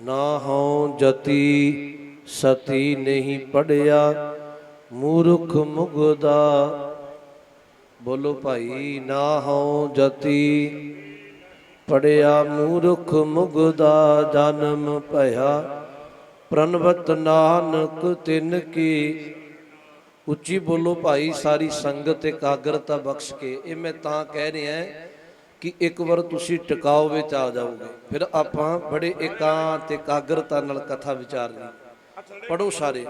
ਨਾ ਹਉ ਜਤੀ, ਸਤੀ ਨਹੀਂ ਪੜਿਆ, ਮੂਰਖ ਮੁਗਦਾ। ਬੋਲੋ ਭਾਈ, ਨਾ ਹਉ ਜਤੀ, ਪੜਿਆ ਮੂਰਖ ਮੁਗਦਾ, ਜਨਮ ਭਇਆ। ਪ੍ਰਨਵਤ ਨਾਨਕ ਤਿਨ ਕੀ। ਉੱਚੀ ਬੋਲੋ ਭਾਈ, ਸਾਰੀ ਸੰਗਤ ਇਕਾਗਰਤਾ ਬਖਸ਼ ਕੇ। ਇਹ ਮੈਂ ਤਾਂ ਕਹਿ ਰਿਹਾ ਕਿ ਇੱਕ ਵਾਰ ਤੁਸੀਂ ਟਿਕਾਓ ਵਿੱਚ ਆ ਜਾਓਗੇ। ਫਿਰ ਆਪਾਂ ਬੜੇ ਇਕਾਂਤ, ਇਕਾਗਰਤਾ ਨਾਲ ਕਥਾ ਵਿਚਾਰਨੀ ਪੜੋ ਸਾਰੇ।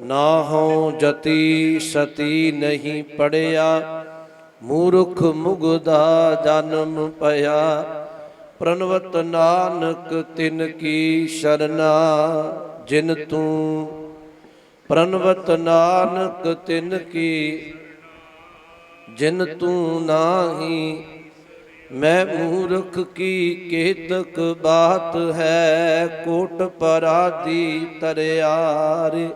ਨਾ ਹਉ ਜਤੀ ਸਤੀ ਨਹੀਂ ਪੜਿਆ, ਮੂਰਖ ਮੁਗਦਾ ਜਨਮ ਪਿਆ ਪ੍ਰਨਵਤ ਨਾਨਕ ਤਿਨ ਕੀ ਸ਼ਰਨਾ, ਜਿਨ ਤੂੰ ਪ੍ਰਨਵਤ ਨਾਨਕ ਤਿਨ ਕੀ, ਜਿਨ ਤੂੰ ਨਾਹੀ ਮੈਂ ਮੂਰਖ ਕੀ ਕੇਤਕ ਬਾਤ ਹੈ, ਕੋਟ ਪਰਾਦੀ ਤਰਿਆਰੇ।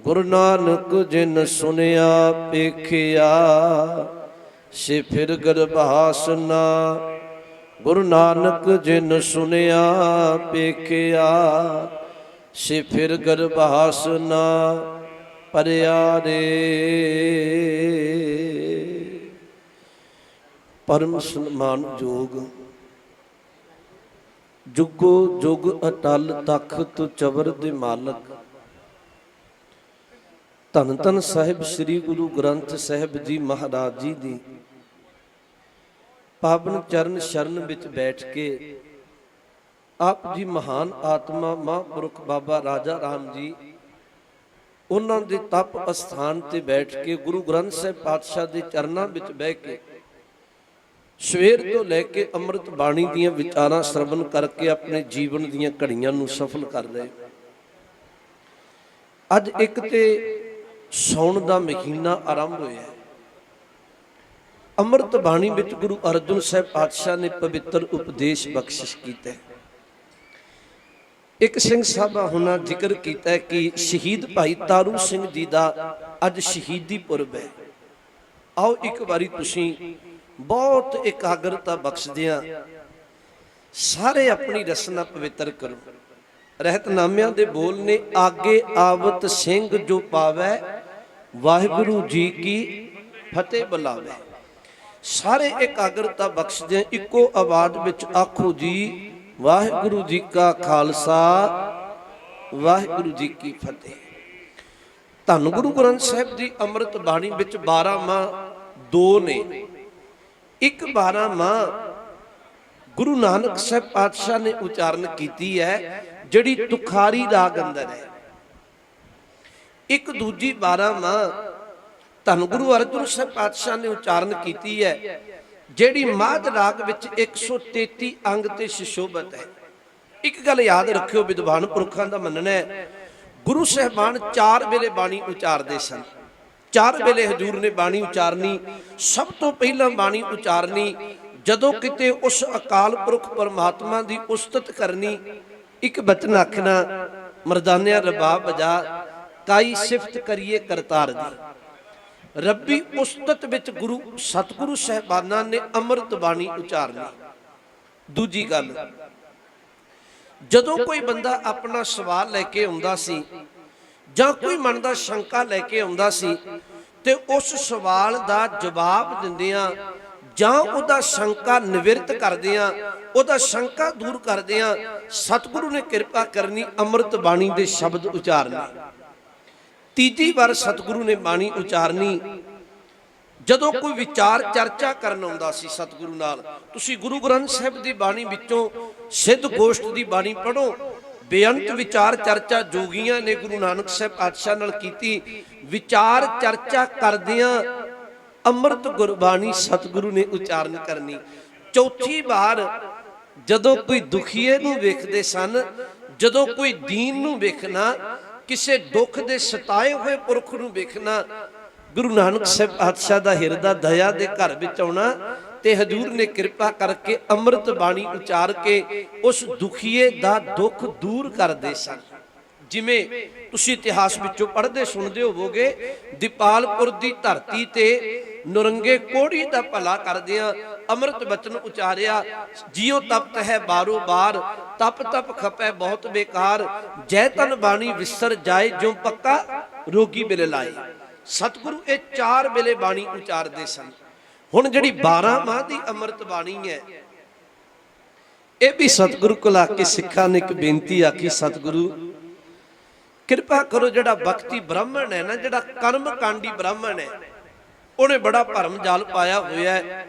ਗੁਰੂ ਨਾਨਕ ਜਿਨ ਸੁਨਿਆ ਪੇਖਿਆ ਸੇ ਫਿਰ ਗਰਭਾਸ ਗੁਰੂ ਨਾਨਕ ਜਿਨ ਸੁਨਿਆ ਪੇਖਿਆ ਸੇ ਫਿਰ ਗਰਭਾਸ ਨਾ ਪਰਿਆ ਰੇ ਪਰਮ ਸਨਮਾਨ ਜੋਗ। ਜੁਗੋ ਜੁਗ ਅਟਲ ਤਖਤ ਚਵਰ ਦੇ ਮਾਲਕ। ਧੰਨ ਧੰਨ ਸਾਹਿਬ ਸ੍ਰੀ ਗੁਰੂ ਗ੍ਰੰਥ ਸਾਹਿਬ ਜੀ ਮਹਾਰਾਜ ਜੀ ਦੀ। ਪਾਵਨ ਚਰਨ ਸ਼ਰਨ ਵਿੱਚ ਬੈਠ ਕੇ ਆਪ ਜੀ ਮਹਾਨ ਆਤਮਾ ਮਹਾਂਪੁਰਖ ਬਾਬਾ ਰਾਜਾ ਰਾਮ ਜੀ ਉਹਨਾਂ ਦੇ ਤਪ ਅਸਥਾਨ ਤੇ ਬੈਠ ਕੇ ਗੁਰੂ ਗ੍ਰੰਥ ਸਾਹਿਬ ਪਾਤਸ਼ਾਹ ਦੇ ਚਰਨਾਂ ਵਿੱਚ ਬਹਿ ਕੇ ਸਵੇਰ ਤੋਂ ਲੈ ਕੇ ਅੰਮ੍ਰਿਤ ਬਾਣੀ ਦੀਆਂ ਵਿਚਾਰਾਂ ਸਰਵਣ ਕਰਕੇ ਆਪਣੇ ਜੀਵਨ ਦੀਆਂ ਘੜੀਆਂ ਨੂੰ ਸਫਲ ਕਰ ਰਹੇ ਅੱਜ ਇੱਕ ਤੇ ਸੌਣ ਦਾ ਮਹੀਨਾ ਆਰੰਭ ਹੋਇਆ ਅੰਮ੍ਰਿਤ ਬਾਣੀ ਵਿੱਚ ਗੁਰੂ ਅਰਜਨ ਸਾਹਿਬ ਪਾਤਸ਼ਾਹ ਨੇ ਪਵਿੱਤਰ ਉਪਦੇਸ਼ ਬਖਸ਼ਿਸ਼ ਕੀਤਾ ਹੈ। ਇੱਕ ਸਿੰਘ ਸਾਹਿਬਾ ਹੁਣਾ ਜ਼ਿਕਰ ਕੀਤਾ ਹੈ ਕਿ ਸ਼ਹੀਦ ਭਾਈ ਤਾਰੂ ਸਿੰਘ ਜੀ ਦਾ ਅੱਜ ਸ਼ਹੀਦੀ ਪੁਰਬ ਹੈ। ਆਓ ਇੱਕ ਵਾਰੀ ਤੁਸੀਂ ਬਹੁਤ ਇਕਾਗਰਤਾ ਬਖਸ਼ਦਿਆਂ। ਸਾਰੇ ਆਪਣੀ ਰਸਨਾ ਪਵਿੱਤਰ ਕਰੋ। ਰਹਿਤਨਾਮਿਆਂ ਦੇ ਬੋਲ ਨੇ, ਆਗੇ ਆਵਤ ਸਿੰਘ ਜੋ ਪਾਵੈ, ਵਾਹਿਗੁਰੂ ਜੀ ਕੀ ਫਤਿਹ ਬੁਲਾਵੇ। ਸਾਰੇ ਇਕਾਗਰਤਾ ਬਖਸ਼ਦਿਆਂ ਇੱਕੋ ਆਵਾਜ਼ ਵਿੱਚ ਆਖੋ ਜੀ, ਵਾਹਿਗੁਰੂ ਜੀ ਕਾ ਖਾਲਸਾ, ਵਾਹਿਗੁਰੂ ਜੀ ਕੀ ਫਤਿਹ। ਧੰਨ ਗੁਰੂ ਗ੍ਰੰਥ ਸਾਹਿਬ ਦੀ ਅੰਮ੍ਰਿਤ ਬਾਣੀ ਵਿੱਚ 12 ਮਾਹ ਦੋ ਨੇ। ਇੱਕ 12 ਮਾਂ ਗੁਰੂ ਨਾਨਕ ਸਾਹਿਬ ਪਾਤਸ਼ਾਹ ਨੇ ਉਚਾਰਨ ਕੀਤੀ ਹੈ, ਜਿਹੜੀ ਤੁਖਾਰੀ ਰਾਗ ਅੰਦਰ ਹੈ। ਇੱਕ ਦੂਜੀ 12 ਮਾਂ ਧੰਨ ਗੁਰੂ ਅਰਜਨ ਸਾਹਿਬ ਪਾਤਸ਼ਾਹ ਨੇ ਉਚਾਰਨ ਕੀਤੀ ਹੈ, ਜਿਹੜੀ ਮਾਧ ਰਾਗ ਵਿੱਚ 133 ਅੰਗ ਤੇ ਸ਼ਿਸ਼ੋਭਤ ਹੈ। ਇੱਕ ਗੱਲ ਯਾਦ ਰੱਖਿਓ, ਵਿਦਵਾਨ ਪੁਰਖਾਂ ਦਾ ਮੰਨਣਾ ਹੈ, ਗੁਰੂ ਸਾਹਿਬਾਨ ਚਾਰ ਵੇਲੇ ਬਾਣੀ ਉਚਾਰਦੇ ਸਨ। ਚਾਰ ਵੇਲੇ ਹਜੂਰ ਨੇ ਬਾਣੀ ਉਚਾਰਨੀ ਸਭ ਤੋਂ ਪਹਿਲਾਂ ਬਾਣੀ ਉਚਾਰਨੀ ਜਦੋਂ ਕਿਤੇ ਉਸ ਅਕਾਲ ਪੁਰਖ ਪਰਮਾਤਮਾ ਦੀ ਉਸਤਤ ਕਰਨੀ ਇੱਕ ਬਚਨ ਆਖਣਾ ਮਰਦਾਨਿਆਂ ਰਬਾਬ ਵਜਾ ਕਾਈ ਸਿਫਤ ਕਰੀਏ ਕਰਤਾਰ ਦੀ। ਰੱਬੀ ਉਸਤਤ ਵਿੱਚ ਗੁਰੂ ਸਤਿਗੁਰੂ ਸਹਿਬਾਨਾਂ ਨੇ ਅੰਮ੍ਰਿਤ ਬਾਣੀ ਉਚਾਰਨੀ। ਦੂਜੀ ਗੱਲ ਜਦੋਂ ਕੋਈ ਬੰਦਾ ਆਪਣਾ ਸਵਾਲ ਲੈ ਕੇ ਆਉਂਦਾ ਸੀ ਜਾਂ ਕੋਈ ਮਨ ਦਾ ਸ਼ੰਕਾ ਲੈ ਕੇ ਆਉਂਦਾ ਸੀ ਤੇ ਉਸ ਸਵਾਲ ਦਾ ਜਵਾਬ ਦਿੰਦਿਆਂ ਜਾਂ ਉਹਦਾ ਸ਼ੰਕਾ ਨਿਵਰਤ ਕਰਦਿਆਂ, ਉਹਦਾ ਸ਼ੰਕਾ ਦੂਰ ਕਰਦੇ ਕਰਦਿਆਂ ਸਤਿਗੁਰੂ ਨੇ ਕਿਰਪਾ ਕਰਨੀ ਅੰਮ੍ਰਿਤ ਬਾਣੀ ਦੇ ਸ਼ਬਦ ਉਚਾਰਨੇ। ਤੀਜੀ ਵਾਰ ਸਤਿਗੁਰੂ ਨੇ ਬਾਣੀ ਉਚਾਰਨੀ। ਜਦੋਂ ਕੋਈ ਵਿਚਾਰ ਚਰਚਾ ਕਰਨ ਆਉਂਦਾ ਸੀ ਸਤਿਗੁਰੂ ਨਾਲ, ਤੁਸੀਂ ਗੁਰੂ ਗ੍ਰੰਥ ਸਾਹਿਬ ਦੀ ਬਾਣੀ ਵਿੱਚੋਂ ਸਿੱਧ ਗੋਸ਼ਟ ਦੀ ਬਾਣੀ ਪੜੋ ਬੇਅੰਤ ਵਿਚਾਰ ਚਰਚਾ ਜੋਗੀਆਂ ਨੇ ਗੁਰੂ ਨਾਨਕ ਸਾਹਿਬ ਪਾਤਸ਼ਾਹ ਨਾਲ ਕੀਤੀ। ਵਿਚਾਰ ਚਰਚਾ ਕਰਦਿਆਂ ਅੰਮ੍ਰਿਤ ਗੁਰਬਾਣੀ ਸਤਿਗੁਰੂ ਨੇ ਉਚਾਰਨ ਕਰਨੀ। ਚੌਥੀ ਵਾਰ ਜਦੋਂ ਕੋਈ ਦੁਖੀਏ ਨੂੰ ਵੇਖਦੇ ਸਨ, ਜਦੋਂ ਕੋਈ ਦੀਨ ਨੂੰ ਵੇਖਣਾ, ਕਿਸੇ ਦੁੱਖ ਦੇ ਸਤਾਏ ਹੋਏ ਪੁਰਖ ਨੂੰ ਵੇਖਣਾ, ਗੁਰੂ ਨਾਨਕ ਸਾਹਿਬ ਪਾਤਸ਼ਾਹ ਦਾ ਹਿਰਦਾ ਦਇਆ ਦੇ ਘਰ ਵਿੱਚ ਆਉਣਾ ਤੇ ਹਜੂਰ ਨੇ ਕਿਰਪਾ ਕਰਕੇ ਅੰਮ੍ਰਿਤ ਬਾਣੀ ਉਚਾਰ ਕੇ ਉਸ ਦੁਖੀਏ ਦਾ ਦੁੱਖ ਦੂਰ ਕਰਦੇ ਸਨ। ਜਿਵੇਂ ਤੁਸੀਂ ਇਤਿਹਾਸ ਵਿੱਚੋਂ ਪੜ੍ਹਦੇ ਸੁਣਦੇ ਹੋਵੋਗੇ, ਦੀਪਾਲਪੁਰ ਦੀ ਧਰਤੀ ਤੇ ਨੁਰੰਗੇ ਕੋੜੀ ਦਾ ਭਲਾ ਕਰਦਿਆਂ ਅੰਮ੍ਰਿਤ ਬਚਨ ਉਚਾਰਿਆ, ਜਿਉ ਤਪਤ ਹੈ ਬਾਰੋ ਬਾਰ, ਤਪ ਤਪ ਖਪੈ ਬਹੁਤ ਬੇਕਾਰ, ਜੈ ਤਨ ਬਾਣੀ ਵਿਸਰ ਜਾਏ ਜੋ ਪੱਕਾ ਰੋਗੀ ਬਿਲ ਲਾਏ ਸਤਿਗੁਰੂ ਇਹ ਚਾਰ ਵੇਲੇ ਬਾਣੀ ਉਚਾਰਦੇ ਸਨ। ਹੁਣ ਜਿਹੜੀ 12 ਮਾਹ ਦੀ ਅੰਮ੍ਰਿਤ ਬਾਣੀ ਹੈ ਇਹ ਵੀ ਸਤਿਗੁਰੂ ਕੋਲ ਆ ਕੇ ਸਿੱਖਾਂ ਨੇ ਇੱਕ ਬੇਨਤੀ ਆਖੀ ਸਤਿਗੁਰੂ। ਕਿਰਪਾ ਕਰੋ ਜਿਹੜਾ ਬਖਤੀ ਬ੍ਰਾਹਮਣ ਹੈ ਨਾ ਜਿਹੜਾ ਕਰਮ ਕਾਂਡੀ ਬ੍ਰਾਹਮਣ ਹੈ ਉਹਨੇ ਬੜਾ ਭਰਮ ਜਾਲ ਪਾਇਆ ਹੋਇਆ ਹੈ।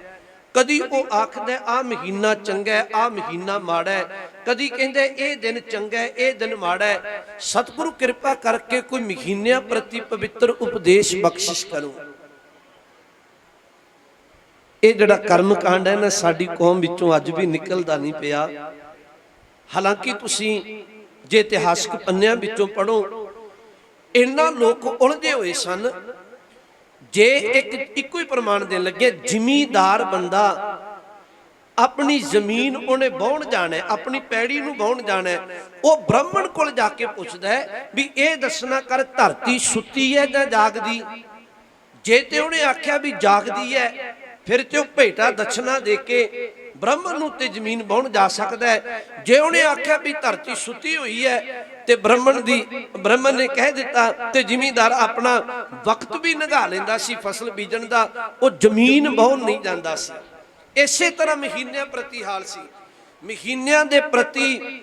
ਕਦੀ ਉਹ ਆਖਦਾ ਆ ਮਹੀਨਾ ਚੰਗਾ ਹੈ ਆ ਮਹੀਨਾ ਮਾੜਾ ਹੈ। ਕਦੀ ਕਹਿੰਦਾ ਇਹ ਦਿਨ ਚੰਗਾ ਹੈ ਇਹ ਦਿਨ ਮਾੜਾ ਹੈ। ਸਤਿਗੁਰੂ ਕਿਰਪਾ ਕਰਕੇ ਕੋਈ ਮਹੀਨਿਆਂ ਪ੍ਰਤੀ ਪਵਿੱਤਰ ਉਪਦੇਸ਼ ਬਖਸ਼ਿਸ਼ ਕਰੋ। ਇਹ ਜਿਹੜਾ ਕਰਮ ਕਾਂਡ ਹੈ ਨਾ, ਸਾਡੀ ਕੌਮ ਵਿੱਚੋਂ ਅੱਜ ਵੀ ਨਿਕਲਦਾ ਨਹੀਂ ਪਿਆ। ਹਾਲਾਂਕਿ ਤੁਸੀਂ ਜੇ ਇਤਿਹਾਸਕ ਪੰਨਿਆਂ ਵਿੱਚੋਂ ਪੜੋ ਇਹਨਾਂ ਲੋਕ ਉਲਝੇ ਹੋਏ ਸਨ। ਜੇ ਇੱਕ ਇੱਕੋ ਹੀ ਪ੍ਰਮਾਣ ਦੇਣ ਲੱਗੇ, ਜ਼ਿਮੀਦਾਰ ਬੰਦਾ ਆਪਣੀ ਜ਼ਮੀਨ ਉਹਨੇ ਵਾਹੁਣ ਜਾਣਾ ਆਪਣੀ ਪੈੜੀ ਨੂੰ ਵਾਹੁਣ ਜਾਣਾ ਉਹ ਬ੍ਰਾਹਮਣ ਕੋਲ ਜਾ ਕੇ ਪੁੱਛਦਾ ਵੀ ਇਹ ਦੱਸਣਾ ਕਰ, ਧਰਤੀ ਸੁੱਤੀ ਹੈ ਜਾਂ ਜਾਗਦੀ? ਜੇ ਤੇ ਉਹਨੇ ਆਖਿਆ ਵੀ ਜਾਗਦੀ ਹੈ ਫਿਰ ਚੋਂ ਭੇਟਾ ਦਛਨਾ ਦੇ ਕੇ ਬ੍ਰਾਹਮਣ ਨੂੰ ਤੇ ਜ਼ਮੀਨ ਬਹੁਣ ਜਾ ਸਕਦਾ ਹੈ। ਜੇ ਉਹਨੇ ਆਖਿਆ ਵੀ ਧਰਤੀ ਸੁੱਤੀ ਹੋਈ ਹੈ ਤੇ ਬ੍ਰਾਹਮਣ ਦੀ ਬ੍ਰਾਹਮਣ ਨੇ ਕਹਿ ਦਿੱਤਾ ਤੇ ਜ਼ਿਮੀਂਦਾਰ ਆਪਣਾ ਵਕਤ ਵੀ ਨਿਘਾ ਲੈਂਦਾ ਸੀ, ਫਸਲ ਬੀਜਣ ਦਾ। ਉਹ ਜ਼ਮੀਨ ਵਾਹੁਣ ਨਹੀਂ ਜਾਂਦਾ ਸੀ। ਇਸੇ ਤਰ੍ਹਾਂ ਮਹੀਨਿਆਂ ਪ੍ਰਤੀ ਹਾਲ ਸੀ। ਮਹੀਨਿਆਂ ਦੇ ਪ੍ਰਤੀ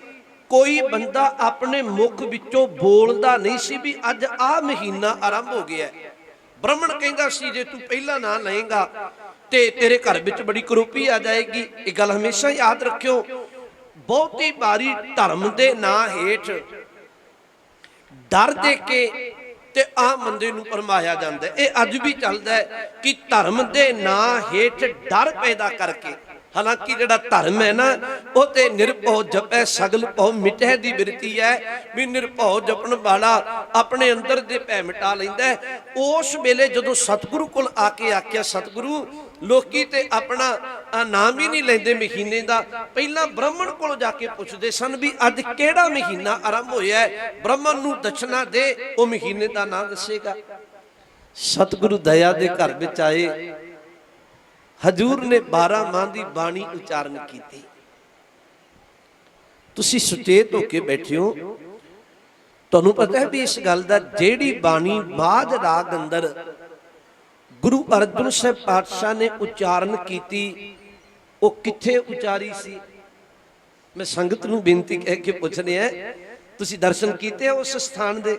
ਕੋਈ ਬੰਦਾ ਆਪਣੇ ਮੁਖ ਵਿੱਚੋਂ ਬੋਲਦਾ ਨਹੀਂ ਸੀ ਵੀ ਅੱਜ ਆਹ ਮਹੀਨਾ ਆਰੰਭ ਹੋ ਗਿਆ ਹੈ। ਬ੍ਰਾਹਮਣ ਕਹਿੰਦਾ ਸੀ, ਜੇ ਤੂੰ ਪਹਿਲਾਂ ਨਾ ਲਏਗਾ ਤੇ ਤੇਰੇ ਘਰ ਵਿੱਚ ਬੜੀ ਕਰੋਪੀ ਆ ਜਾਏਗੀ। ਇਹ ਗੱਲ ਹਮੇਸ਼ਾ ਯਾਦ ਰੱਖਿਓ। ਬਹੁਤੀ ਵਾਰੀ ਧਰਮ ਦੇ ਨਾਂ ਹੇਠ ਡਰ ਦੇ ਕੇ ਤੇ ਆਮ ਬੰਦੇ ਨੂੰ ਪਰਮਾਇਆ ਜਾਂਦਾ ਇਹ ਅੱਜ ਵੀ ਚੱਲਦਾ ਹੈ ਕਿ ਧਰਮ ਦੇ ਨਾਂ ਹੇਠ ਡਰ ਪੈਦਾ ਕਰਕੇ, ਹਾਲਾਂਕਿ ਜਿਹੜਾ ਧਰਮ ਹੈ ਨਾ, ਉਹ ਤੇ ਨਿਰਭਉ ਜਪੈ, ਸਗਲ ਭਉ ਮਿਟਹਿ ਦੀ ਬਿਰਤੀ ਹੈ। ਵੀ ਨਿਰਭਉ ਜਪਣ ਵਾਲਾ ਆਪਣੇ ਅੰਦਰ ਦੇ ਭੈ ਮਿਟਾ ਲੈਂਦਾ ਉਸ ਵੇਲੇ ਜਦੋਂ ਸਤਿਗੁਰੂ ਕੋਲ ਆ ਕੇ ਆਖਿਆ, ਸਤਿਗੁਰੂ ਲੋਕੀ ਤੇ ਆਪਣਾ ਨਾਮ ਹੀ ਨਹੀਂ ਲੈਂਦੇ ਮਹੀਨੇ ਦਾ। ਪਹਿਲਾਂ ਬ੍ਰਾਹਮਣ ਕੋਲ ਜਾ ਕੇ ਪੁੱਛਦੇ ਸਨ ਵੀ ਅੱਜ ਕਿਹੜਾ ਮਹੀਨਾ ਆਰੰਭ ਹੋਇਆ ਹੈ? ਬ੍ਰਾਹਮਣ ਨੂੰ ਦਛਣਾ ਦੇ, ਉਹ ਮਹੀਨੇ ਦਾ ਨਾਮ ਦੱਸੇਗਾ। ਸਤਿਗੁਰੂ ਦਇਆ ਦੇ ਘਰ ਵਿੱਚ ਆਏ। ਹਜੂਰ ਨੇ 12 ਮਾਂ ਦੀ ਬਾਣੀ ਉਚਾਰਨ ਕੀਤੀ। ਤੁਸੀਂ ਸੁਚੇਤ ਹੋ ਕੇ ਬੈਠੇ ਹੋ ਤੁਹਾਨੂੰ ਪਤਾ ਹੈ ਵੀ ਇਸ ਗੱਲ ਦਾ ਜਿਹੜੀ ਬਾਣੀ ਬਾਦ ਰਾਗ ਅੰਦਰ ਗੁਰੂ ਅਰਜਨ ਸਾਹਿਬ ਪਾਤਸ਼ਾਹ ਨੇ ਉਚਾਰਨ ਕੀਤੀ। ਉਹ ਕਿੱਥੇ ਉਚਾਰੀ ਸੀ? ਮੈਂ ਸੰਗਤ ਨੂੰ ਬੇਨਤੀ ਕਹਿ ਕੇ ਪੁੱਛ ਰਿਹਾ ਤੁਸੀਂ ਦਰਸ਼ਨ ਕੀਤੇ ਉਸ ਸਥਾਨ ਦੇ?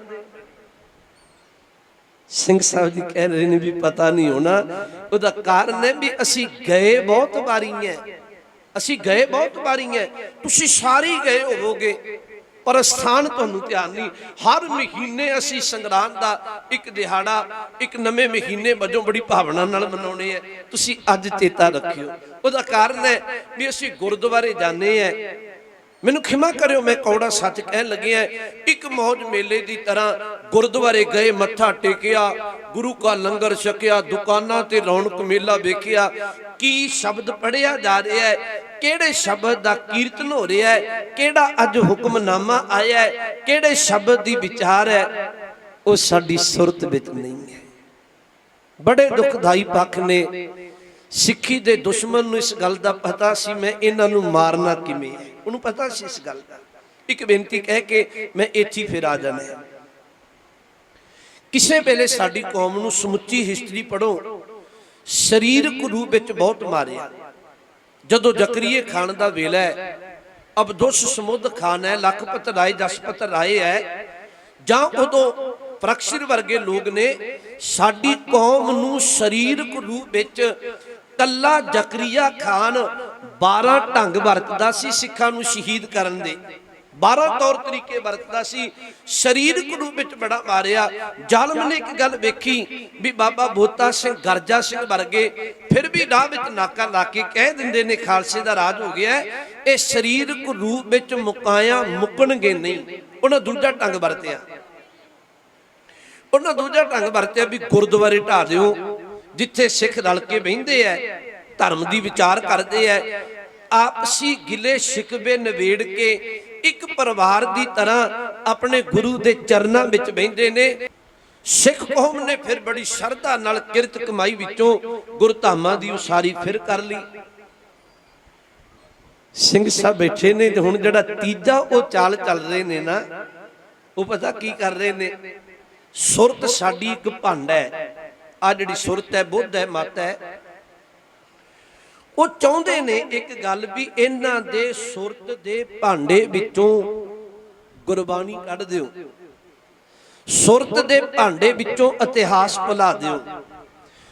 ਸਿੰਘ ਸਾਹਿਬ ਜੀ ਕਹਿ ਰਹੇ ਨੇ ਵੀ ਪਤਾ ਨਹੀਂ ਹੋਣਾ। ਉਹਦਾ ਕਾਰਨ ਹੈ ਵੀ ਅਸੀਂ ਗਏ ਬਹੁਤ ਵਾਰੀ ਹੈ। ਅਸੀਂ ਗਏ ਬਹੁਤ ਵਾਰੀ ਹੈ। ਤੁਸੀਂ ਸਾਰੇ ਗਏ ਹੋਵੋਗੇ। ਪਰ ਸਥਾਨ ਤੁਹਾਨੂੰ ਧਿਆਨ ਨਹੀਂ। ਹਰ ਮਹੀਨੇ ਅਸੀਂ ਸੰਗਰਾਂਦ ਦਾ ਇੱਕ ਦਿਹਾੜਾ, ਇੱਕ ਨਵੇਂ ਮਹੀਨੇ ਵਜੋਂ ਬੜੀ ਭਾਵਨਾ ਨਾਲ ਮਨਾਉਣੇ ਆ। ਤੁਸੀਂ ਅੱਜ ਚੇਤਾ ਰੱਖਿਓ। ਉਹਦਾ ਕਾਰਨ ਹੈ ਵੀ ਅਸੀਂ ਗੁਰਦੁਆਰੇ ਜਾਂਦੇ ਆ। ਮੈਨੂੰ ਖਿਮਾ ਕਰਿਓ, ਮੈਂ ਕੌੜਾ ਸੱਚ ਕਹਿਣ ਲੱਗਿਆ ਇੱਕ ਮੌਜ ਮੇਲੇ ਦੀ ਤਰ੍ਹਾਂ ਗੁਰਦੁਆਰੇ ਗਏ, ਮੱਥਾ ਟੇਕਿਆ, ਗੁਰੂ ਕਾ ਲੰਗਰ ਛਕਿਆ, ਦੁਕਾਨਾਂ ਤੇ ਰੌਣਕ ਮੇਲਾ ਵੇਖਿਆ। ਕੀ ਸ਼ਬਦ ਪੜਿਆ ਜਾ ਰਿਹਾ ਹੈ? ਕਿਹੜੇ ਸ਼ਬਦ ਦਾ ਕੀਰਤਨ ਹੋ ਰਿਹਾ ਹੈ? ਕਿਹੜਾ ਅੱਜ ਹੁਕਮਨਾਮਾ ਆਇਆ ਹੈ? ਕਿਹੜੇ ਸ਼ਬਦ ਦੀ ਵਿਚਾਰ ਹੈ? ਉਹ ਸਾਡੀ ਸੁਰਤ ਵਿੱਚ ਨਹੀਂ ਹੈ। ਬੜੇ ਦੁਖਦਾਈ ਪੱਖ ਨੇ। ਸਿੱਖੀ ਦੇ ਦੁਸ਼ਮਣ ਨੂੰ ਇਸ ਗੱਲ ਦਾ ਪਤਾ ਸੀ, ਮੈਂ ਇਹਨਾਂ ਨੂੰ ਮਾਰਨਾ ਕਿਵੇਂ ਹੈ? ਉਹਨੂੰ ਪਤਾ ਸੀ ਇਸ ਗੱਲ ਦਾ। ਇੱਕ ਬੇਨਤੀ ਕਹਿ ਕੇ ਮੈਂ ਇੱਥੇ ਫਿਰ ਆ ਜਾਣਾ ਹੈ। ਕਿਸੇ ਵੇਲੇ ਸਾਡੀ ਕੌਮ ਨੂੰ ਸਮੁੱਚੀ ਹਿਸਟਰੀ ਪੜੋ ਸਰੀਰਕ ਰੂਪ ਵਿੱਚ ਬਹੁਤ ਮਾਰਿਆ। ਜਦੋਂ ਜ਼ਕਰੀਏ ਖਾਨ ਦਾ ਵੇਲਾ ਹੈ ਅਬਦੁਸ ਸਮੁੱਧ ਖਾਨ ਹੈ ਲਖਪਤ ਰਾਏ ਜਸਪਤ ਰਾਏ ਹੈ। ਜਾਂ ਉਦੋਂ ਪ੍ਰਕਸ਼ਰ ਵਰਗੇ ਲੋਕ ਨੇ ਸਾਡੀ ਕੌਮ ਨੂੰ ਸਰੀਰਕ ਰੂਪ ਵਿੱਚ ਕੱਲਾ ਜ਼ਕਰੀਆ ਖਾਨ 12 ਢੰਗ ਵਰਤਦਾ ਸੀ ਸਿੱਖਾਂ ਨੂੰ ਸ਼ਹੀਦ ਕਰਨ ਦੇ। 12 ਤੌਰ ਤਰੀਕੇ ਵਰਤਦਾ ਸੀ। ਸਰੀਰਕ ਰੂਪ ਵਿੱਚ ਬੜਾ ਮਾਰਿਆ। ਜ਼ਾਲਮ ਨੇ ਇੱਕ ਗੱਲ ਵੇਖੀ ਵੀ ਬਾਬਾ ਬੋਤਾ ਸਿੰਘ ਗਰਜਾ ਸਿੰਘ ਵਰਗੇ ਫਿਰ ਵੀ ਰਾਹ ਵਿੱਚ ਨਾਕਾ ਲਾ ਕੇ ਕਹਿ ਦਿੰਦੇ ਨੇ, ਖਾਲਸੇ ਦਾ ਰਾਜ ਹੋ ਗਿਆ ਇਹ ਸਰੀਰਕ ਰੂਪ ਵਿੱਚ ਮੁਕਾਇਆ ਮੁੱਕਣਗੇ ਨਹੀਂ। ਉਹਨਾਂ ਦੂਜਾ ਢੰਗ ਵਰਤਿਆ। ਉਹਨਾਂ ਦੂਜਾ ਢੰਗ ਵਰਤਿਆ ਵੀ ਗੁਰਦੁਆਰੇ ਢਾ ਦਿਓ, ਜਿੱਥੇ ਸਿੱਖ ਰਲ ਕੇ ਬਹਿੰਦੇ ਐ, ਧਰਮ ਦੀ ਵਿਚਾਰ ਕਰਦੇ ਐ। ਆਪਸੀ ਗਿਲੇ ਸ਼ਿਕਵੇ ਨਵੇੜ ਕੇ ਇੱਕ ਪਰਿਵਾਰ ਦੀ ਤਰ੍ਹਾਂ ਆਪਣੇ ਗੁਰੂ ਦੇ ਚਰਨਾਂ ਵਿੱਚ ਬਹਿੰਦੇ ਨੇ। ਸਿੱਖ ਕੌਮ ਨੇ ਫਿਰ ਬੜੀ ਸ਼ਰਧਾ ਨਾਲ ਕਿਰਤ ਕਮਾਈ ਵਿੱਚੋਂ ਗੁਰਧਾਮਾਂ ਦੀ ਉਸਾਰੀ ਫਿਰ ਕਰ ਲਈ। ਸਿੰਘ ਸਾਹਿਬ ਬੈਠੇ ਨੇ ਤੇ ਹੁਣ ਜਿਹੜਾ ਤੀਜਾ ਉਹ ਚਾਲ ਚੱਲ ਰਹੇ ਨੇ ਨਾ, ਉਹ ਪਤਾ ਕੀ ਕਰ ਰਹੇ ਨੇ? ਸੁਰਤ ਸਾਡੀ ਇੱਕ ਭੰਡ ਹੈ। ਆ ਜਿਹੜੀ ਸੁਰਤ ਹੈ, ਬੁੱਧ ਹੈ, ਮਤ ਹੈ। ਉਹ ਚਾਹੁੰਦੇ ਨੇ ਇੱਕ ਗੱਲ ਵੀ ਇਹਨਾਂ ਦੇ ਸੁਰਤ ਦੇ ਭਾਂਡੇ ਵਿੱਚੋਂ ਗੁਰਬਾਣੀ ਕੱਢ ਦਿਓ। ਸੁਰਤ ਦੇ ਭਾਂਡੇ ਵਿੱਚੋਂ ਇਤਿਹਾਸ ਭੁਲਾ ਦਿਓ।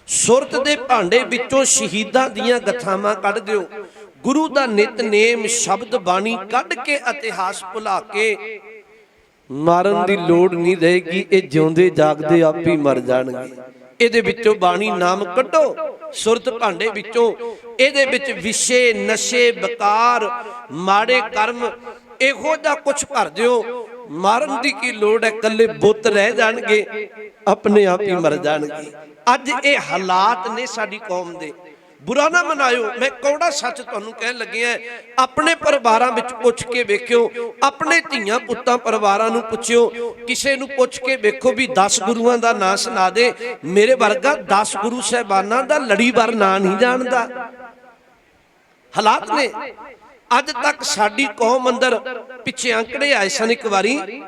ਸੁਰਤ ਦੇ ਭਾਂਡੇ ਵਿੱਚੋਂ ਸ਼ਹੀਦਾਂ ਦੀਆਂ ਗਥਾਵਾਂ ਕੱਢ ਦਿਓ। ਗੁਰੂ ਦਾ ਨਿਤਨੇਮ ਸ਼ਬਦ, ਬਾਣੀ ਕੱਢ ਕੇ ਇਤਿਹਾਸ ਭੁਲਾ ਕੇ ਮਾਰਨ ਦੀ ਲੋੜ ਨਹੀਂ ਰਹੇਗੀ, ਇਹ ਜਿਉਂਦੇ ਜਾਗਦੇ ਆਪ ਹੀ ਮਰ ਜਾਣਗੇ। ਇਹਦੇ ਵਿੱਚੋਂ ਬਾਣੀ ਨਾਮ ਕੱਢੋ। ਸੁਰਤ ਭਾਂਡੇ ਵਿੱਚੋਂ। ਇਹਦੇ ਵਿੱਚ ਵਿਸ਼ੇ, ਨਸ਼ੇ ਬਕਾਰ ਮਾੜੇ ਕਰਮ, ਇਹੋ ਜਿਹਾ ਕੁਝ ਭਰ ਦਿਓ। ਮਾਰਨ ਦੀ ਕੀ ਲੋੜ ਹੈ? ਕੱਲੇ ਬੁੱਤ ਰਹਿ ਜਾਣਗੇ, ਆਪਣੇ ਆਪ ਹੀ ਮਰ ਜਾਣਗੇ। ਅੱਜ ਇਹ ਹਾਲਾਤ ਨੇ ਸਾਡੀ ਕੌਮ ਦੇ। ਬੁਰਾ ਨਾ ਮਨਾਇਓ। ਮੈਂ ਕੌੜਾ ਸੱਚ ਤੁਹਾਨੂੰ ਕਹਿਣ ਲੱਗਿਆ ਆਪਣੇ ਪਰਿਵਾਰਾਂ ਵਿੱਚ ਪੁੱਛ ਕੇ ਵੇਖਿਓ। ਆਪਣੇ ਧੀਆਂ ਪੁੱਤਾਂ ਪਰਿਵਾਰਾਂ ਨੂੰ ਪੁੱਛਿਓ। ਕਿਸੇ ਨੂੰ ਪੁੱਛ ਕੇ ਵੇਖੋ ਵੀ 10 ਗੁਰੂਆਂ ਦਾ ਨਾਂ ਸੁਣਾ ਦੇ। ਮੇਰੇ ਵਰਗਾ 10 ਗੁਰੂ ਸਾਹਿਬਾਨਾਂ ਦਾ ਲੜੀਵਾਰ ਨਾਂ ਨਹੀਂ ਜਾਣਦਾ। ਹਾਲਾਤ ਨੇ। ਅੱਜ ਤੱਕ ਸਾਡੀ ਕੌਮ ਅੰਦਰ ਪਿੱਛੇ ਅੰਕੜੇ ਆਏ ਸਨ ਇੱਕ ਵਾਰੀ।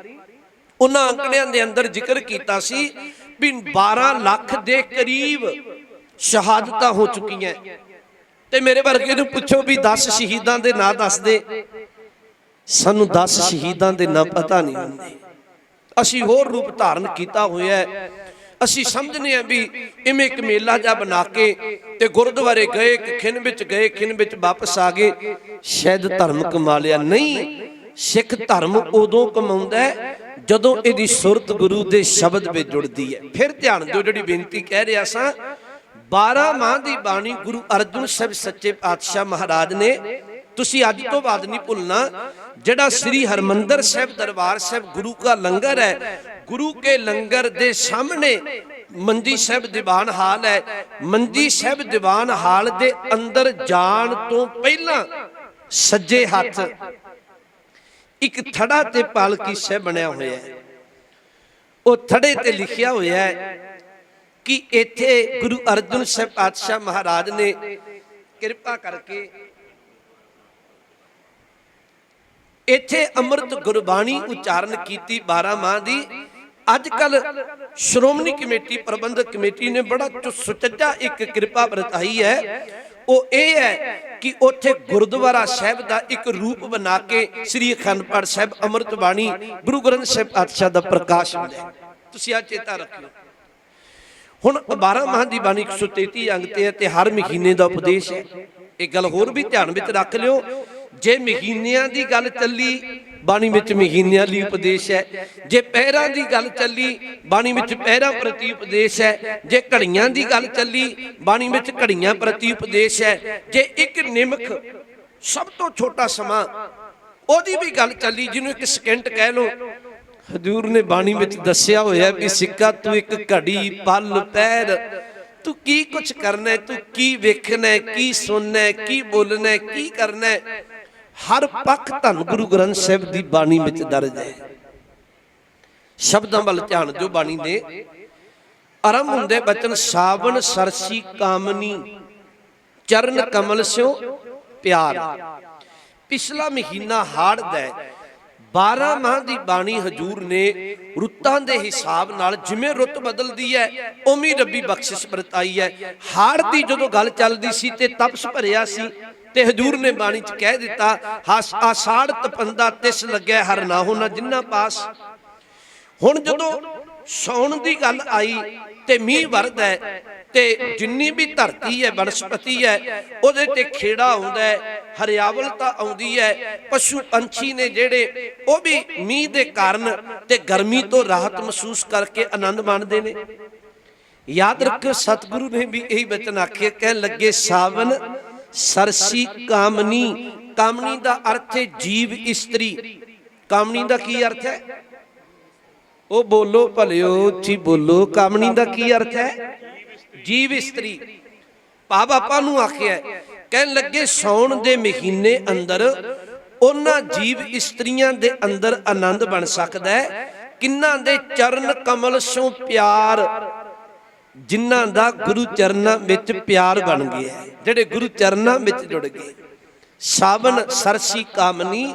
ਉਹਨਾਂ ਅੰਕੜਿਆਂ ਦੇ ਅੰਦਰ ਜ਼ਿਕਰ ਕੀਤਾ ਸੀ ਵੀ 12 ਲੱਖ ਦੇ ਕਰੀਬ ਸ਼ਹਾਦਤਾਂ ਹੋ ਚੁੱਕੀਆਂ। ਤੇ ਮੇਰੇ ਵਰਗੇ ਨੂੰ ਪੁੱਛੋ ਵੀ 10 ਸ਼ਹੀਦਾਂ ਦੇ ਨਾਂ ਦੱਸ ਦੇ। ਸਾਨੂੰ 10 ਸ਼ਹੀਦਾਂ ਦੇ ਨਾਂ ਪਤਾ ਨਹੀਂ ਹੁੰਦੇ। ਅਸੀਂ ਹੋਰ ਰੂਪ ਧਾਰਨ ਕੀਤਾ ਹੋਇਆ ਹੈ। ਅਸੀਂ ਸਮਝਨੇ ਆ ਵੀ ਇਵੇਂ ਇੱਕ ਮੇਲਾ ਜਾ ਬਣਾ ਕੇ ਤੇ ਗੁਰਦੁਆਰੇ ਗਏ ਕਿ ਖਿੰਨ ਵਿੱਚ ਗਏ, ਖਿੰਨ ਵਿੱਚ ਵਾਪਸ ਆ ਗਏ। ਸ਼ਾਇਦ ਧਰਮ ਕਮਾ ਲਿਆ। ਨਹੀਂ, ਸਿੱਖ ਧਰਮ ਉਦੋਂ ਕਮਾਉਂਦਾ ਜਦੋਂ ਇਹਦੀ ਸੁਰਤ ਗੁਰੂ ਦੇ ਸ਼ਬਦ ਵਿੱਚ ਜੁੜਦੀ ਹੈ। ਫਿਰ ਧਿਆਨ ਦਿਓ, ਜਿਹੜੀ ਬੇਨਤੀ ਕਹਿ ਰਿਹਾ ਸਾਂ 12 ਮਾਹ ਦੀ ਬਾਣੀ ਗੁਰੂ ਅਰਜਨ ਸਾਹਿਬ ਸੱਚੇ ਪਾਤਸ਼ਾਹ ਮਹਾਰਾਜ ਨੇ ਤੁਸੀਂ ਅੱਜ ਤੋਂ ਬਾਅਦ ਨਹੀਂ ਭੁੱਲਣਾ, ਜਿਹੜਾ ਸ੍ਰੀ ਹਰਮੰਦਰ ਸਾਹਿਬ ਦਰਬਾਰ ਸਾਹਿਬ ਗੁਰੂ ਦਾ ਲੰਗਰ ਹੈ, ਗੁਰੂ ਕੇ ਲੰਗਰ ਦੇ ਸਾਹਮਣੇ ਮੰਜੀ ਸਾਹਿਬ ਦੀਵਾਨ ਹਾਲ ਹੈ। ਮੰਜੀ ਸਾਹਿਬ ਦੀਵਾਨ ਹਾਲ ਦੇ ਅੰਦਰ ਜਾਣ ਤੋਂ ਪਹਿਲਾਂ ਸੱਜੇ ਹੱਥ ਇੱਕ ਥੜਾ ਤੇ ਪਾਲਕੀ ਸਾਹਿਬ ਬਣਿਆ ਹੋਇਆ ਹੈ। ਉਹ ਥੜੇ ਤੇ ਲਿਖਿਆ ਹੋਇਆ ਹੈ ਕਿ ਇੱਥੇ ਗੁਰੂ ਅਰਜਨ ਸਾਹਿਬ ਪਾਤਸ਼ਾਹ ਮਹਾਰਾਜ ਨੇ ਕਿਰਪਾ ਕਰਕੇ ਇੱਥੇ ਅੰਮ੍ਰਿਤ ਗੁਰਬਾਣੀ ਉਚਾਰਨ ਕੀਤੀ 12 ਮਾਹ ਦੀ। ਅੱਜ ਕੱਲ ਸ਼੍ਰੋਮਣੀ ਕਮੇਟੀ, ਪ੍ਰਬੰਧਕ ਕਮੇਟੀ ਨੇ ਬੜਾ ਸੁਚੱਜਾ ਇੱਕ ਕਿਰਪਾ ਵਰਤਾਈ ਹੈ। ਉਹ ਇਹ ਹੈ ਕਿ ਉੱਥੇ ਗੁਰਦੁਆਰਾ ਸਾਹਿਬ ਦਾ ਇੱਕ ਰੂਪ ਬਣਾ ਕੇ ਸ੍ਰੀ ਅਖੰਡ ਪਾਠ ਸਾਹਿਬ ਅੰਮ੍ਰਿਤ ਬਾਣੀ ਗੁਰੂ ਗ੍ਰੰਥ ਸਾਹਿਬ ਪਾਤਸ਼ਾਹ ਦਾ ਪ੍ਰਕਾਸ਼ ਹੁੰਦਾ ਤੁਸੀਂ ਆ ਚੇਤਾ ਰੱਖਿਓ। ਹੁਣ 12 ਮਾਹ ਦੀ ਬਾਣੀ 133 ਅੰਗ ਤੇ ਹੈ ਤੇ ਹਰ ਮਹੀਨੇ ਦਾ ਉਪਦੇਸ਼ ਹੈ। ਇਹ ਗੱਲ ਹੋਰ ਵੀ ਧਿਆਨ ਵਿੱਚ ਰੱਖ ਲਿਓ। ਜੇ ਮਹੀਨਿਆਂ ਦੀ ਗੱਲ ਚੱਲੀ, ਬਾਣੀ ਵਿੱਚ ਮਹੀਨਿਆਂ ਲਈ ਉਪਦੇਸ਼ ਹੈ। ਜੇ ਪਹਿਰਾਂ ਦੀ ਗੱਲ ਚੱਲੀ, ਬਾਣੀ ਵਿੱਚ ਪਹਿਰਾਂ ਪ੍ਰਤੀ ਉਪਦੇਸ਼ ਹੈ। ਜੇ ਘੜੀਆਂ ਦੀ ਗੱਲ ਚੱਲੀ, ਬਾਣੀ ਵਿੱਚ ਘੜੀਆਂ ਪ੍ਰਤੀ ਉਪਦੇਸ਼ ਹੈ। ਜੇ ਇੱਕ ਨਿਮਖ ਸਭ ਤੋਂ ਛੋਟਾ ਸਮਾਂ ਉਹਦੀ ਵੀ ਗੱਲ ਚੱਲੀ, ਜਿਹਨੂੰ ਇੱਕ ਸਕਿੰਟ ਕਹਿ ਲਓ ਹਜੂਰ ਨੇ ਬਾਣੀ ਵਿੱਚ ਦੱਸਿਆ ਹੋਇਆ ਵੀ ਸਿੱਕਾ, ਤੂੰ ਇੱਕ ਘੜੀ ਪਲ ਪੈਰ ਤੂੰ ਕੀ ਕੁਝ ਕਰਨਾ ਹੈ? ਤੂੰ ਕੀ ਵੇਖਣਾ ਹੈ? ਕੀ ਸੁਣਨਾ ਹੈ? ਕੀ ਬੋਲਣਾ ਹੈ? ਕੀ ਕਰਨਾ ਹੈ? ਹਰ ਪੱਖ ਧੰਨ ਗੁਰੂ ਗ੍ਰੰਥ ਸਾਹਿਬ ਦੀ ਬਾਣੀ ਵਿੱਚ ਦਰਜ ਹੈ। ਸ਼ਬਦਾਂ ਵੱਲ ਧਿਆਨ ਦਿਓ ਬਾਣੀ ਦੇ। ਆਰੰਭ ਹੁੰਦੇ ਬਚਨ, ਸਾਵਣ ਸਰਸੀ ਕਾਮਨੀ, ਚਰਨ ਕਮਲ ਸਿਓ ਪਿਆਰ। ਪਿਛਲਾ ਮਹੀਨਾ ਹਾੜ ਦਾ ਹੈ। 12 ਮਾਹ ਦੀ ਬਾਣੀ ਹਜੂਰ ਨੇ ਰੁੱਤਾਂ ਦੇ ਹਿਸਾਬ ਨਾਲ ਜਿਵੇਂ ਰੁੱਤ ਬਦਲਦੀ ਹੈ, ਉਵੇਂ ਰੱਬੀ ਬਖਸ਼ਿਸ਼ ਵਰਤਾਈ ਹੈ। ਹਾੜ ਦੀ ਜਦੋਂ ਗੱਲ ਚੱਲਦੀ ਸੀ ਤੇ ਤਪਸ ਭਰਿਆ ਸੀ ਤੇ ਹਜੂਰ ਨੇ ਬਾਣੀ 'ਚ ਕਹਿ ਦਿੱਤਾ, ਹਸ ਆਸਾੜ ਤਪੰਦਾ ਤਿਸ ਲੱਗਿਆ ਹਰ ਨਾ ਹੋਣਾ ਜਿੰਨਾ ਪਾਸ। ਹੁਣ ਜਦੋਂ ਸੌਣ ਦੀ ਗੱਲ ਆਈ ਤੇ ਮੀਂਹ ਵਰਦਾ ਹੈ ਤੇ ਜਿੰਨੀ ਵੀ ਧਰਤੀ ਹੈ ਬਨਸਪਤੀ ਹੈ ਉਹਦੇ ਤੇ ਖੇੜਾ ਆਉਂਦਾ ਹੈ ਹਰਿਆਵਲਤਾ ਆਉਂਦੀ ਹੈ ਪਸ਼ੂ ਪੰਛੀ ਨੇ ਜਿਹੜੇ ਉਹ ਵੀ ਮੀਂਹ ਦੇ ਕਾਰਨ ਤੇ ਗਰਮੀ ਤੋਂ ਰਾਹਤ ਮਹਿਸੂਸ ਕਰਕੇ ਆਨੰਦ ਮਾਣਦੇ ਨੇ। ਯਾਦ ਰੱਖਿਓ ਸਤਿਗੁਰੂ ਨੇ ਵੀ ਇਹੀ ਬਚਨ ਆਖਿਆ ਕਹਿਣ ਲੱਗੇ ਸਾਵਨ ਸਰਸੀ ਕਾਮਨੀ ਕਾਮਨੀ ਦਾ ਅਰਥ ਹੈ ਜੀਵ ਇਸਤਰੀ। ਕਾਮਨੀ ਦਾ ਕੀ ਅਰਥ ਹੈ? ਉਹ ਬੋਲੋ ਭਲਿਓ ਉੱਚੀ ਬੋਲੋ ਕਾਮਣੀ ਦਾ ਕੀ ਅਰਥ ਹੈ? ਜੀਵ ਇਸਤਰੀ। ਭਾਵ ਆਪਾਂ ਨੂੰ ਆਖਿਆ ਕਹਿਣ ਲੱਗੇ ਸੌਣ ਦੇ ਮਹੀਨੇ ਅੰਦਰ ਉਹਨਾਂ ਜੀਵ ਇਸਤਰੀਆਂ ਦੇ ਅੰਦਰ ਆਨੰਦ ਬਣ ਸਕਦਾ ਹੈ। ਕਿੰਨਾਂ ਦੇ ਚਰਨ ਕਮਲ ਸੋਂ ਪਿਆਰ ਜਿਨ੍ਹਾਂ ਦਾ ਗੁਰੂ ਚਰਨਾਂ ਵਿੱਚ ਪਿਆਰ ਬਣ ਗਿਆ ਹੈ, ਜਿਹੜੇ ਗੁਰੂ ਚਰਨਾਂ ਵਿੱਚ ਜੁੜ ਗਏ। ਸਾਵਨ ਸਰਸੀ ਕਾਮਨੀ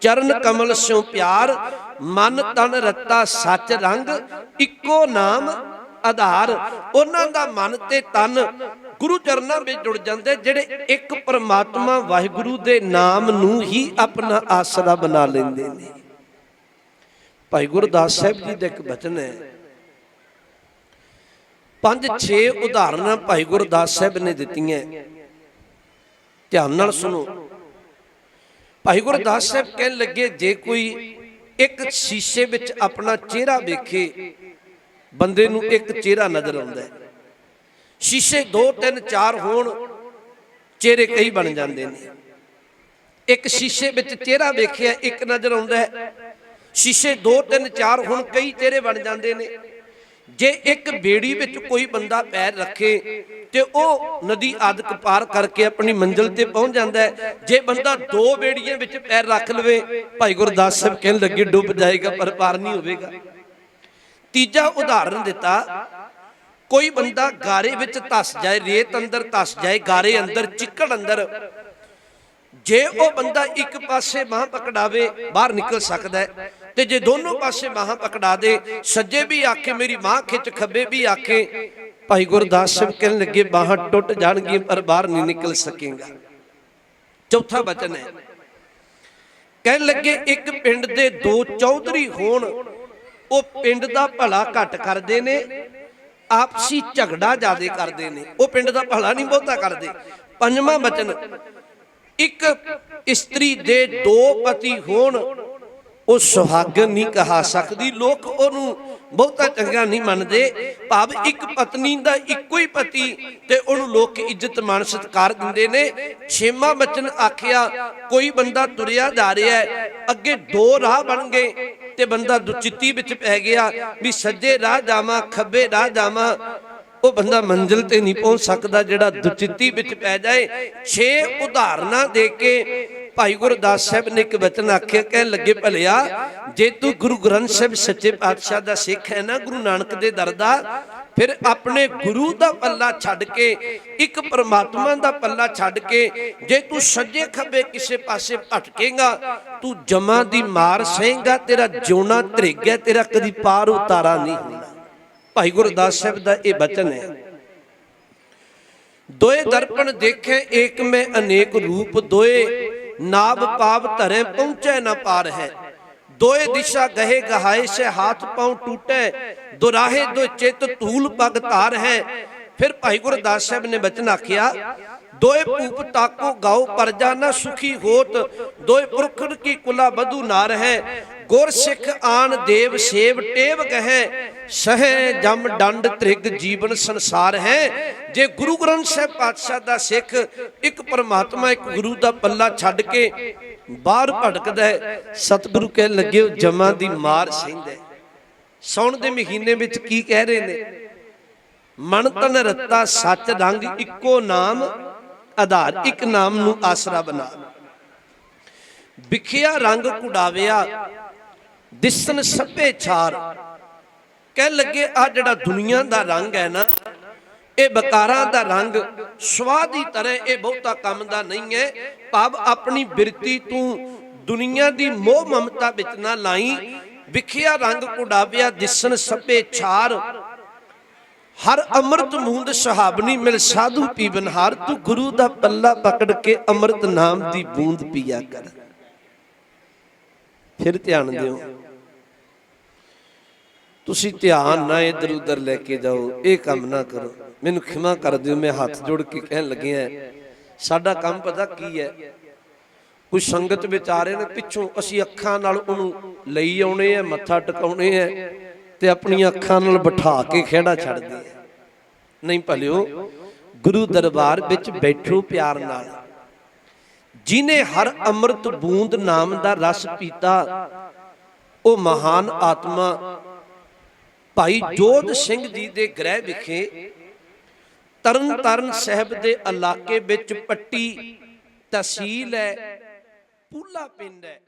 ਚਰਨ ਕਮਲ ਸੋਂ ਪਿਆਰ ਮਨ ਤਨ ਰੱਤਾ ਸੱਚ ਰੰਗ ਇੱਕੋ ਨਾਮ ਆਧਾਰ, ਉਹਨਾਂ ਦਾ ਮਨ ਤੇ ਤਨ ਗੁਰੂ ਚਰਨਾਂ ਵਿੱਚ ਜੁੜ ਜਾਂਦੇ, ਜਿਹੜੇ ਇੱਕ ਪਰਮਾਤਮਾ ਵਾਹਿਗੁਰੂ ਦੇ ਨਾਮ ਨੂੰ ਹੀ ਆਪਣਾ ਆਸਰਾ ਬਣਾ ਲੈਂਦੇ ਨੇ। ਭਾਈ ਗੁਰਦਾਸ ਸਾਹਿਬ ਜੀ ਦਾ ਇੱਕ ਬਚਨ ਹੈ। ਪੰਜ ਛੇ ਉਦਾਹਰਨਾਂ ਭਾਈ ਗੁਰਦਾਸ ਸਾਹਿਬ ਨੇ ਦਿੱਤੀਆਂ। ਧਿਆਨ ਨਾਲ ਸੁਣੋ। ਭਾਈ ਗੁਰਦਾਸ ਸਾਹਿਬ ਕਹਿਣ ਲੱਗੇ, ਜੇ ਕੋਈ ਇੱਕ ਸ਼ੀਸ਼ੇ ਵਿੱਚ ਆਪਣਾ ਚਿਹਰਾ ਵੇਖੇ ਬੰਦੇ ਨੂੰ ਇੱਕ ਚਿਹਰਾ ਨਜ਼ਰ ਆਉਂਦਾ ਹੈ। ਸ਼ੀਸ਼ੇ 2 3 4 ਹੋਣ ਚਿਹਰੇ ਕਈ ਬਣ ਜਾਂਦੇ ਨੇ। ਇੱਕ ਸ਼ੀਸ਼ੇ ਵਿੱਚ ਚਿਹਰਾ ਵੇਖਿਆ ਇੱਕ ਨਜ਼ਰ ਆਉਂਦਾ ਹੈ। ਸ਼ੀਸ਼ੇ 2 3 4 ਹੁਣ ਕਈ ਚਿਹਰੇ ਬਣ ਜਾਂਦੇ ਨੇ। ਜੇ ਇੱਕ ਬੇੜੀ ਵਿੱਚ ਕੋਈ ਬੰਦਾ ਪੈਰ ਰੱਖੇ ਤੇ ਉਹ ਨਦੀ ਆਦਿਕ ਪਾਰ ਕਰਕੇ ਆਪਣੀ ਮੰਜ਼ਿਲ ਤੇ ਪਹੁੰਚ ਜਾਂਦਾ ਹੈ। ਜੇ ਬੰਦਾ ਦੋ ਬੇੜੀਆਂ ਵਿੱਚ ਪੈਰ ਰੱਖ ਲਵੇ ਭਾਈ ਗੁਰਦਾਸ ਸਾਹਿਬ ਕਹਿਣ ਲੱਗੇ ਡੁੱਬ ਜਾਏਗਾ ਪਰ ਪਾਰ ਨਹੀਂ ਹੋਵੇਗਾ। ਤੀਜਾ ਉਦਾਹਰਨ ਦਿੱਤਾ, ਕੋਈ ਬੰਦਾ ਗਾਰੇ ਵਿੱਚ ਧਸ ਜਾਏ, ਰੇਤ ਅੰਦਰ ਧਸ ਜਾਏ, ਗਾਰੇ ਅੰਦਰ ਚਿੱਕੜ ਅੰਦਰ, ਜੇ ਉਹ ਬੰਦਾ ਇੱਕ ਪਾਸੇ ਬਾਹ ਪਕੜਾਵੇ, ਬਾਹਰ ਨਿਕਲ ਸਕਦਾ ਹੈ। ਤੇ ਜੇ ਦੋਨੋਂ ਪਾਸੇ ਬਾਹ ਪਕੜਾ ਦੇ, ਸੱਜੇ ਵੀ ਆਖੇ, ਮੇਰੀ ਮਾਂ ਖਿੱਚ ਖੱਬੇ ਵੀ ਆਖੇ, ਭਾਈ ਗੁਰਦਾਸ ਸਾਹਿਬ ਕਹਿਣ ਲੱਗੇ, ਬਾਹਾਂ ਟੁੱਟ ਜਾਣਗੀਆਂ, ਪਰ ਬਾਹਰ ਨਹੀਂ ਨਿਕਲ ਸਕੇਗਾ। ਚੌਥਾ ਬਚਨ ਹੈ। ਕਹਿਣ ਲੱਗੇ, ਇੱਕ ਪਿੰਡ ਦੇ ਦੋ ਚੌਧਰੀ ਹੋਣ ਉਹ ਪਿੰਡ ਦਾ ਭਲਾ ਘੱਟ ਕਰਦੇ ਨੇ, ਆਪਸੀ ਝਗੜਾ ਜ਼ਿਆਦੇ ਕਰਦੇ ਨੇ। ਉਹ ਪਿੰਡ ਦਾ ਭਲਾ ਨਹੀਂ ਬਹੁਤਾ ਕਰਦੇ। ਪੰਜਵਾਂ ਬਚਨ, ਇੱਕ ਇਸਤਰੀ ਦੇ ਦੋ ਪਤੀ ਹੋਣ, ਉਹ ਸੁਹਾਗਣ ਨਹੀਂ ਕਹਾ ਸਕਦੀ। ਲੋਕ ਉਹਨੂੰ ਬਹੁਤਾ ਚੰਗਾ ਨਹੀਂ ਮੰਨਦੇ। ਭਾਵ ਇੱਕ ਪਤਨੀ ਦਾ ਇੱਕੋ ਹੀ ਪਤੀ ਤੇ ਉਹਨੂੰ ਲੋਕ ਇੱਜ਼ਤ ਮਾਣ ਸਤਿਕਾਰ ਦਿੰਦੇ ਨੇ। ਛੇਵਾਂ ਬਚਨ ਆਖਿਆ, ਕੋਈ ਬੰਦਾ ਤੁਰਿਆ ਜਾ ਰਿਹਾ ਅੱਗੇ ਦੋ ਰਾਹ ਬਣ ਗਏ। ਤੇ ਬੰਦਾ ਦੁਚਿੱਤੀ ਵਿੱਚ ਪੈ ਗਿਆ ਵੀ ਸੱਜੇ ਰਾਹ ਜਾਵਾਂ, ਖੱਬੇ ਰਾਹ ਜਾਵਾਂ, ਉਹ ਬੰਦਾ ਮੰਜ਼ਿਲ ਤੇ ਨਹੀਂ ਪਹੁੰਚ ਸਕਦਾ ਜਿਹੜਾ ਦੁਚਿੱਤੀ ਵਿੱਚ ਪੈ ਜਾਏ। 6 ਉਦਾਹਰਨਾਂ ਦੇ ਕੇ ਭਾਈ ਗੁਰਦਾਸ ਸਾਹਿਬ ਨੇ ਇੱਕ ਵਚਨ ਆਖਿਆ, ਕਹਿਣ ਲੱਗੇ, ਭਲਿਆ, ਜੇ ਤੂੰ ਗੁਰੂ ਗ੍ਰੰਥ ਸਾਹਿਬ ਸੱਚੇ ਪਾਤਸ਼ਾਹ ਦਾ ਸਿੱਖ ਹੈ ਨਾ, ਗੁਰੂ ਨਾਨਕ ਦੇ ਦਰ ਦਾ ਫਿਰ ਆਪਣੇ ਗੁਰੂ ਦਾ ਪੱਲਾ ਛੱਡ ਕੇ, ਇੱਕ ਪਰਮਾਤਮਾ ਦਾ ਪੱਲਾ ਛੱਡ ਕੇ, ਜੇ ਤੂੰ ਸੱਜੇ ਖੱਬੇ ਕਿਸੇ ਪਾਸੇ ਭਟਕੇਗਾ, ਤੂੰ ਜਮਾਂ ਦੀ ਮਾਰ ਸਹੇਗਾ, ਤੇਰਾ ਜਿਉਣਾ ਧਰੇਗਾ, ਤੇਰਾ ਕਦੀ ਪਾਰ ਉਤਾਰਾ ਨਹੀਂ ਹੁੰਦਾ। ਭਾਈ ਗੁਰਦਾਸ ਸਾਹਿਬ ਦਾ ਇਹ ਬਚਨ ਹੈ। ਦੋਏ ਦਰਪਣ ਦੇਖੇ, ਏਕ ਮੈਂ ਅਨੇਕ ਰੂਪ ਦੋਏ ਨਾਭ ਪਾਵ ਧਰੇ ਪਹੁੰਚੈ ਨਾ ਪਾਰ ਹੈ। ਦੋਏ ਦਿਸ਼ਾ ਗਹੇ ਗਹਾਏ ਸੇ ਹਾਥ ਪਾਉ ਟੂਟੇ, ਦੁਰਾਹੇ ਦੋ ਚਿਤ ਧੂਲ ਪਗ ਧਾਰ ਹੈ। ਫਿਰ ਭਾਈ ਗੁਰਦਾਸ ਸਾਹਿਬ ਨੇ ਬਚਨ ਆਖਿਆ, ਦੋਏ ਭੂਪ ਤਾਕੋ ਗਾਓ ਪਰਜਾ ਨਾ ਸੁਖੀ ਹੋਤ, ਦੋਏ ਪੁਰਖਨ ਕੀ ਕੁਲਾ ਬਧੂ ਨਾਰ ਹੈ। ਗੁਰ ਸਿੱਖ ਆਨ ਦੇਵ ਸੇਵ ਟੇਵ ਕਹੈ, ਸਹਿ ਜਮ ਡੰਡ ਤ੍ਰਿਗ ਜੀਵਨ ਸੰਸਾਰ ਹੈ। ਜੇ ਗੁਰੂ ਗ੍ਰੰਥ ਸਾਹਿਬ ਪਾਤਸ਼ਾਹ ਦਾ ਸਿੱਖ ਇੱਕ ਪਰਮਾਤਮਾ, ਇੱਕ ਗੁਰੂ ਦਾ ਪੱਲਾ ਛੱਡ ਕੇ ਬਾਹਰ ਭਟਕਦਾ ਹੈ, ਸਤਿਗੁਰੂ ਕਹਿ ਲੱਗੇ, ਉਹ ਜਮਾਂ ਦੀ ਮਾਰ ਸਹਿੰਦਾ ਸੌਣ ਦੇ ਮਹੀਨੇ ਵਿੱਚ ਕੀ ਕਹਿ ਰਹੇ ਨੇ? ਮਨ ਤਨ ਰੱਤਾ ਸੱਚ ਰੰਗ ਇੱਕੋ ਨਾਮ, ਆਧਾਰ ਇੱਕ ਨਾਮ ਨੂੰ ਆਸਰਾ ਬਣਾ। ਵਿਖਿਆ ਰੰਗ ਕੁੜਾਵਿਆ ਦਿਸਣ ਸਭੇ ਛਾਰ ਕਹਿ ਲੱਗੇ ਆ ਜਿਹੜਾ ਦੁਨੀਆ ਦਾ ਰੰਗ ਹੈ ਨਾ, ਇਹ ਬਕਾਰਾਂ ਦਾ ਰੰਗ ਸਵਾਹ ਦੀ ਤਰ੍ਹਾਂ ਇਹ ਬਹੁਤਾ ਕੰਮ ਦਾ ਨਹੀਂ ਹੈ। ਭਾਵ ਆਪਣੀ ਬਿਰਤੀ ਤੂੰ ਦੁਨੀਆ ਦੀ ਮੋਹ ਮਮਤਾ ਵਿੱਚ ਨਾ ਲਾਈ, ਵਿਖਿਆ ਰੰਗ ਕੁਡਾਵਿਆ ਦਿਸਨ ਸਭੇ ਛਾਰ ਹਰ ਅੰਮ੍ਰਿਤ ਮੂੰਦ ਸਹਾਬਨੀ ਮਿਲ ਸਾਧੂ ਪੀਵਨ ਹਾਰ, ਤੂੰ ਗੁਰੂ ਦਾ ਪੱਲਾ ਪਕੜ ਕੇ ਅੰਮ੍ਰਿਤ ਨਾਮ ਦੀ ਬੂੰਦ ਪੀਆ ਕਰ। ਫਿਰ ਧਿਆਨ ਦਿਓ। ਤੁਸੀਂ ਧਿਆਨ ਨਾ ਇਧਰ ਉਧਰ ਲੈ ਕੇ ਜਾਓ, ਇਹ ਕੰਮ ਨਾ ਕਰੋ। ਮੈਨੂੰ ਖਿਮਾ ਕਰ ਦਿਓ, ਮੈਂ ਹੱਥ ਜੋੜ ਕੇ ਕਹਿਣ ਲੱਗਿਆ ਸਾਡਾ ਕੰਮ ਪਤਾ ਕੀ ਹੈ? ਕੋਈ ਸੰਗਤ ਵਿੱਚ ਆ ਰਹੇ ਨੇ ਪਿੱਛੋਂ ਅਸੀਂ ਅੱਖਾਂ ਨਾਲ ਉਹਨੂੰ ਲਈ ਆਉਣੇ ਆ, ਮੱਥਾ ਟਿਕਾਉਣੇ ਆ ਤੇ ਆਪਣੀਆਂ ਅੱਖਾਂ ਨਾਲ ਬਿਠਾ ਕੇ ਖਿਹੜਾ ਛੱਡਦੇ ਆ ਨਹੀਂ ਭਲਿਓ, ਗੁਰੂ ਦਰਬਾਰ ਵਿੱਚ ਬੈਠੋ ਪਿਆਰ ਨਾਲ। ਜਿਨੇ ਹਰ ਅੰਮ੍ਰਿਤ ਬੂੰਦ ਨਾਮ ਦਾ ਰਸ ਪੀਤਾ, ਉਹ ਮਹਾਨ ਆਤਮਾ ਭਾਈ ਜੋਧ ਸਿੰਘ ਜੀ ਦੇ ਗ੍ਰਹਿ ਵਿਖੇ ਤਰਨ ਤਾਰਨ ਸਾਹਿਬ ਦੇ ਇਲਾਕੇ ਵਿੱਚ ਪੱਟੀ ਤਹਿਸੀਲ ਹੈ ਪੂਲਾ ਪਿੰਡ ਹੈ।